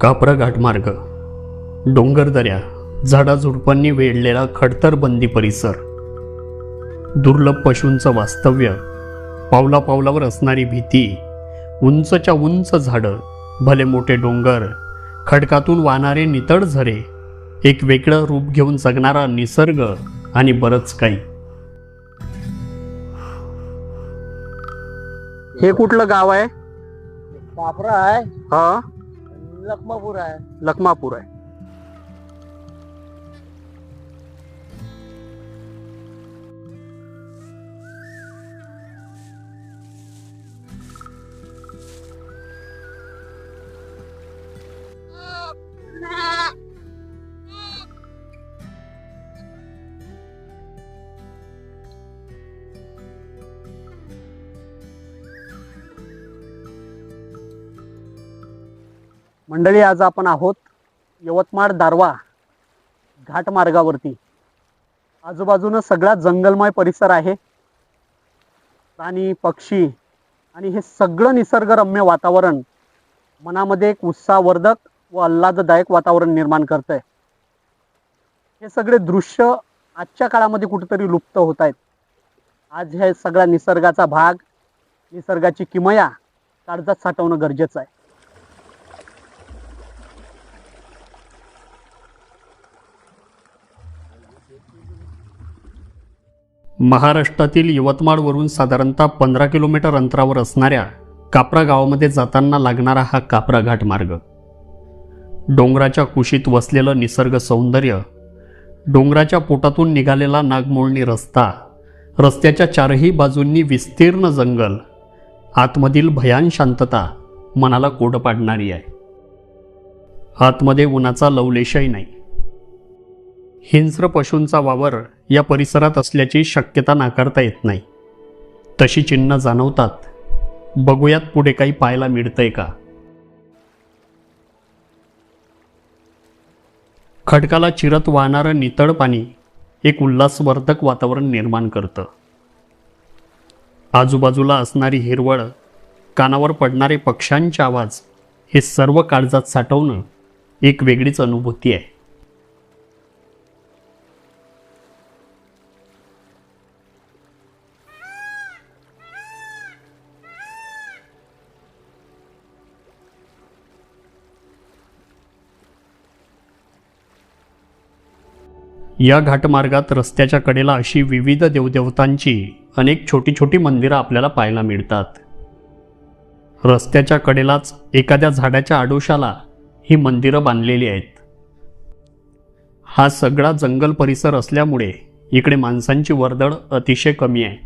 कापरा घाटमार्ग डोंगरदऱ्या झाडाझुडपांनी वेढलेला खडतर बंदी परिसर. दुर्लभ पशूंचं वास्तव्य पावला पावलावर असणारी भीती उंचच्या उंच झाडं भले मोठे डोंगर खडकातून वाहणारे नितळ झरे एक वेगळं रूप घेऊन जगणारा निसर्ग आणि बरंच काही. हे कुठलं गाव आहे? कापरा आहे. हा. लखमापूर आहे. लखमापूर आहे. मंडळी आज आपण आहोत यवतमाळ दारवा घाट मार्गावरती. आजूबाजूनं सगळा जंगलमय परिसर आहे. प्राणी पक्षी आणि हे सगळं निसर्गरम्य वातावरण मनामध्ये एक उत्साहवर्धक व आल्हाददायक वातावरण निर्माण करतंय. आहे हे सगळे दृश्य आजच्या काळामध्ये कुठेतरी लुप्त होत आहेत आज हे सगळ्या निसर्गाचा भाग निसर्गाची किमया काळजात साठवणं गरजेचं आहे. महाराष्ट्रातील यवतमाळवरून साधारणतः पंधरा किलोमीटर अंतरावर असणाऱ्या कापरा गावामध्ये जाताना लागणारा हा कापरा घाट मार्ग. डोंगराच्या कुशीत वसलेलं निसर्ग सौंदर्य डोंगराच्या पोटातून निघालेला नागमोळणी रस्ता रस्त्याच्या चारही बाजूंनी विस्तीर्ण जंगल आतमधील भयान शांतता मनाला कोड पाडणारी आहे. आतमध्ये उन्हाचा लवलेशही नाही. हिंस्र पशूंचा वावर या परिसरात असल्याची शक्यता नाकारता येत नाही. तशी चिन्ह जाणवतात. बघूयात पुढे काही पाहायला मिळतंय का? खडकाला चिरत वाहणारं नितळ पाणी एक उल्हासवर्धक वातावरण निर्माण करतं. आजूबाजूला असणारी हिरवळ कानावर पडणारे पक्ष्यांचे आवाज हे सर्व काळजात साठवणं एक वेगळीच अनुभूती आहे. या घाटमार्गात रस्त्याच्या कडेला अशी विविध देवदेवतांची अनेक छोटी छोटी मंदिरं आपल्याला पाहायला मिळतात. रस्त्याच्या कडेलाच एखाद्या झाडाच्या आडोशाला ही मंदिरं बांधलेली आहेत. हा सगळा जंगल परिसर असल्यामुळे इकडे माणसांची वर्दळ अतिशय कमी आहे.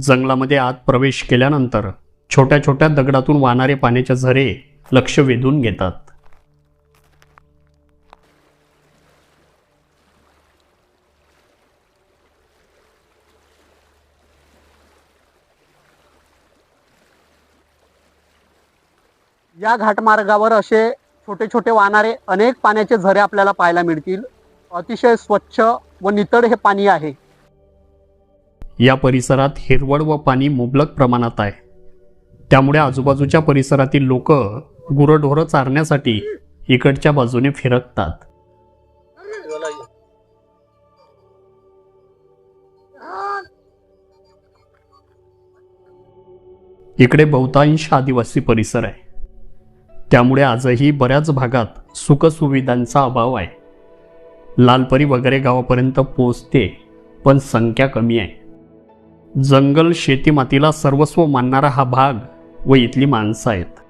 जंगलामध्ये आत प्रवेश केल्यानंतर छोट्या छोट्या दगडातून वाहणारे पाण्याचे झरे लक्ष वेधून घेतात. या घाटमार्गावर असे छोटे छोटे वाहणारे अनेक पाण्याचे झरे आपल्याला पाहायला मिळतील. अतिशय स्वच्छ व नितळ हे पाणी आहे. या परिसरात हिरवळ व पाणी मुबलक प्रमाणात आहे. त्यामुळे आजूबाजूच्या परिसरातील लोक गुरंढोरं चारण्यासाठी इकडच्या बाजूने फिरकतात. इकडे बहुतांश आदिवासी परिसर आहे. त्यामुळे आजही बऱ्याच भागात सुखसुविधांचा अभाव आहे. लालपरी वगैरे गावापर्यंत पोचते पण संख्या कमी आहे. जंगल शेतीमातीला सर्वस्व मानणारा हा भाग व इथली माणसं आहेत.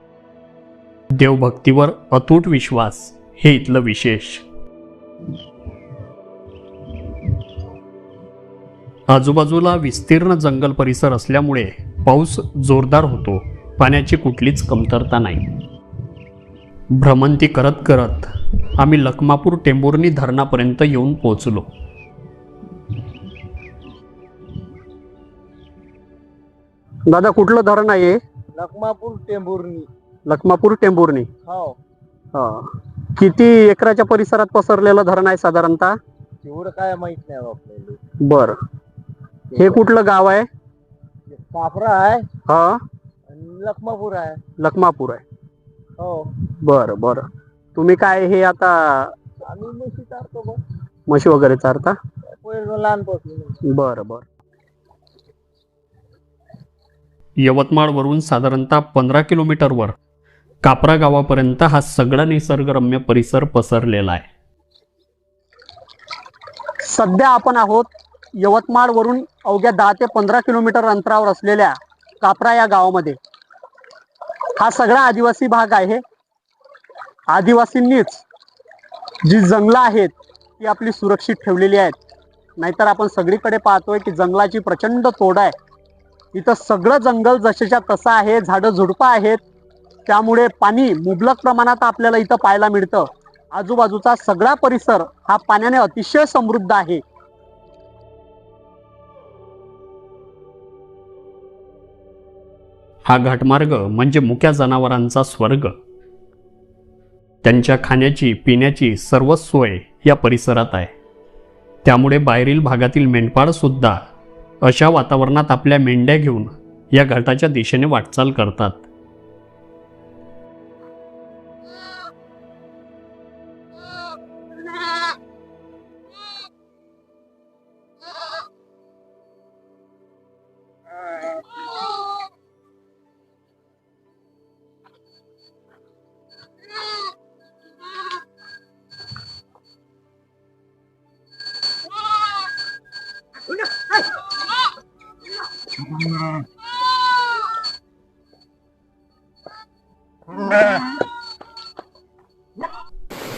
देवभक्तीवर अतूट विश्वास हे इथलं विशेष. आजूबाजूला विस्तीर्ण जंगल परिसर असल्यामुळे पाऊस जोरदार होतो. पाण्याची कुठलीच कमतरता नाही. भ्रमंती करत करत आम्ही लखमापूर टेंभुर्णी धरणापर्यंत येऊन पोहोचलो. दादा कुठलं धरण आहे लखमापूर टेंभुर्णी. लखमापूर टेंभुर्णी. हो. हा. किती एकराच्या परिसरात पसरलेलं धरण आहे साधारणतः? तेवढं काय माहीत नाही हो आपल्याला. बर. हे कुठलं गाव आहे? कापरा आहे. हा. लखमापूर आहे. लखमापूर आहे. हो. बरं बरं. तुम्ही काय हे आता आम्ही म्हशी चारतो म्हशी वगैरे चारता? पहिलं लहानपासून बरं बरं. यवतमाळवरून साधारणतः पंधरा किलोमीटरवर कापरा गावापर्यंत हा सगळा निसर्गरम्य परिसर पसरलेला आहे. सध्या आपण आहोत यवतमाळवरून अवघ्या दहा ते पंधरा किलोमीटर अंतरावर असलेल्या कापरा या गावामध्ये. हा सगळा आदिवासी भाग आहे. आदिवासींनीच जी जंगलं आहेत ती आपली सुरक्षित ठेवलेली आहेत. नाहीतर आपण सगळीकडे पाहतोय की जंगलाची प्रचंड तोड आहे. इथं सगळं जंगल जसेच्या तसं आहे झाडं झुडपं आहेत. त्यामुळे पाणी मुबलक प्रमाणात आपल्याला इथं पाहायला मिळतं. आजूबाजूचा सगळा परिसर हा पाण्याने अतिशय समृद्ध आहे. हा घाटमार्ग म्हणजे मुक्या जनावरांचा स्वर्ग. त्यांच्या खाण्याची पिण्याची सर्व सोय या परिसरात आहे. त्यामुळे बाहेरील भागातील मेंढपाळ सुद्धा अशा वातावरणात आपल्या मेंढ्या घेऊन या घाटाच्या दिशेने वाटचाल करतात.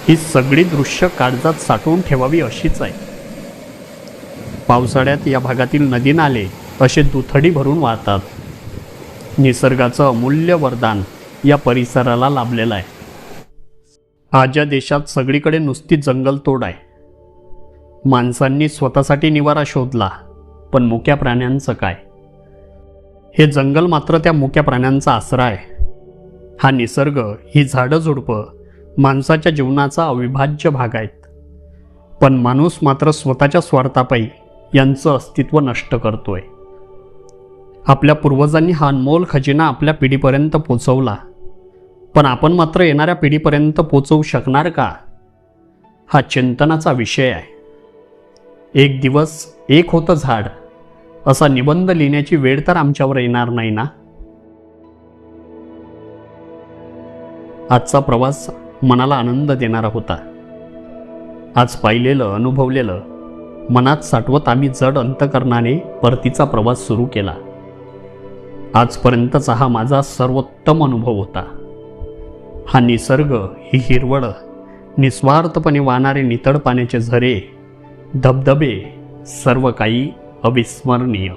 ही सगळी दृश्य काळजात साठवून ठेवावी अशीच आहे. पावसाळ्यात या भागातील नदी नाले असे दुथडी भरून वाहतात. निसर्गाचं अमूल्य वरदान या परिसराला लाभलेलं आहे. आज या देशात सगळीकडे नुसती जंगलतोड आहे. माणसांनी स्वतःसाठी निवारा शोधला पण मुक्या प्राण्यांचं काय? हे जंगल मात्र त्या मुक्या प्राण्यांचा आसरा आहे. हा निसर्ग ही झाडं झुडपं माणसाच्या जीवनाचा अविभाज्य भाग आहेत. पण माणूस मात्र स्वतःच्या स्वार्थापायी यांचं अस्तित्व नष्ट करतोय. आपल्या पूर्वजांनी हा अनमोल खजिना आपल्या पिढीपर्यंत पोचवला. पण आपण मात्र येणाऱ्या पिढीपर्यंत पोचवू शकणार का? हा चिंतनाचा विषय आहे. एक दिवस एक होतं झाड. असा निबंध लिहिण्याची वेळ तर आमच्यावर येणार नाही ना? आजचा प्रवास मनाला आनंद देणारा होता. आज पाहिलेलं अनुभवलेलं मनात साठवत आम्ही जड अंतकरणाने परतीचा प्रवास सुरू केला. आजपर्यंतचा हा माझा सर्वोत्तम अनुभव होता. हा निसर्ग ही हिरवळ निस्वार्थपणे वाहणारे नितळ पाण्याचे झरे धबधबे सर्व काही अविस्मरणीय.